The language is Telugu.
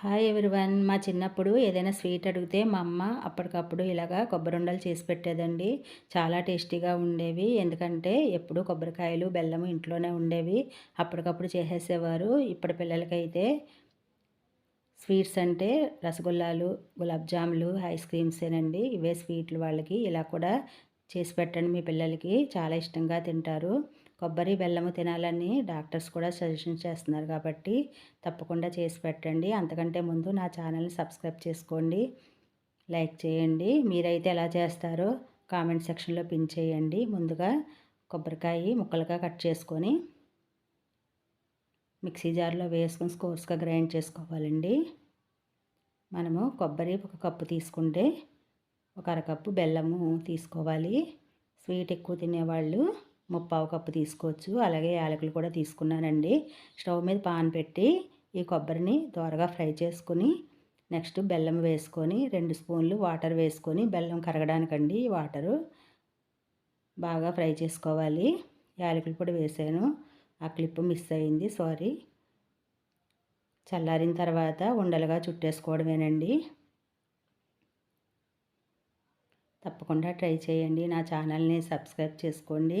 హాయ్ ఎవరివన్ మా చిన్నప్పుడు ఏదైనా స్వీట్ అడిగితే మా అమ్మ అప్పటికప్పుడు ఇలాగా కొబ్బరి చేసి పెట్టేదండి. చాలా టేస్టీగా ఉండేవి. ఎందుకంటే ఎప్పుడు కొబ్బరికాయలు బెల్లము ఇంట్లోనే ఉండేవి. అప్పటికప్పుడు చేసేసేవారు. ఇప్పటి పిల్లలకైతే స్వీట్స్ అంటే రసగుల్లాలు గులాబ్ జాములు ఐస్ క్రీమ్సేనండి ఇవే స్వీట్లు వాళ్ళకి ఇలా కూడా చేసి పెట్టండి. మీ పిల్లలకి చాలా ఇష్టంగా తింటారు. కొబ్బరి బెల్లము తినాలని డాక్టర్స్ కూడా సజెషన్ చేస్తున్నారు కాబట్టి తప్పకుండా చేసి పెట్టండి. అంతకంటే ముందు నా ఛానల్ని సబ్స్క్రైబ్ చేసుకోండి. లైక్ చేయండి. మీరైతే ఎలా చేస్తారో కామెంట్ సెక్షన్లో పిన్ చేయండి. ముందుగా కొబ్బరికాయ ముక్కలుగా కట్ చేసుకొని మిక్సీ జార్లో వేసుకొని స్కోర్స్గా గ్రైండ్ చేసుకోవాలండి. మనము కొబ్బరి ఒక కప్పు తీసుకుంటే ఒక అరకప్పు బెల్లము తీసుకోవాలి. స్వీట్ ఎక్కువ తినేవాళ్ళు ముప్పావు కప్పు తీసుకోవచ్చు. అలాగే యాలకులు కూడా తీసుకున్నానండి. స్టవ్ మీద పాన్ పెట్టి ఈ కొబ్బరిని త్వరగా ఫ్రై చేసుకుని నెక్స్ట్ బెల్లం వేసుకొని రెండు స్పూన్లు వాటర్ వేసుకొని బెల్లం కరగడానికండి వాటరు. బాగా ఫ్రై చేసుకోవాలి. యాలకులు కూడా వేసాను. ఆ క్లిప్ మిస్ అయింది. సారీ. చల్లారిన తర్వాత ఉండలుగా చుట్టేసుకోవడమేనండి. తప్పకుండా ట్రై చేయండి. నా ఛానల్ని సబ్స్క్రైబ్ చేసుకోండి.